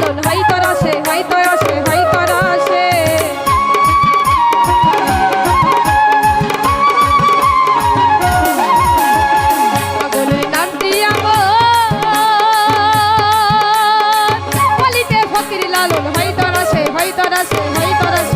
লালন high তোর আসে, high তোর আসে, হাই তোর আসে। লালন, হাই তোর আসে, হাই তোর আসে, হাই তোর আসে।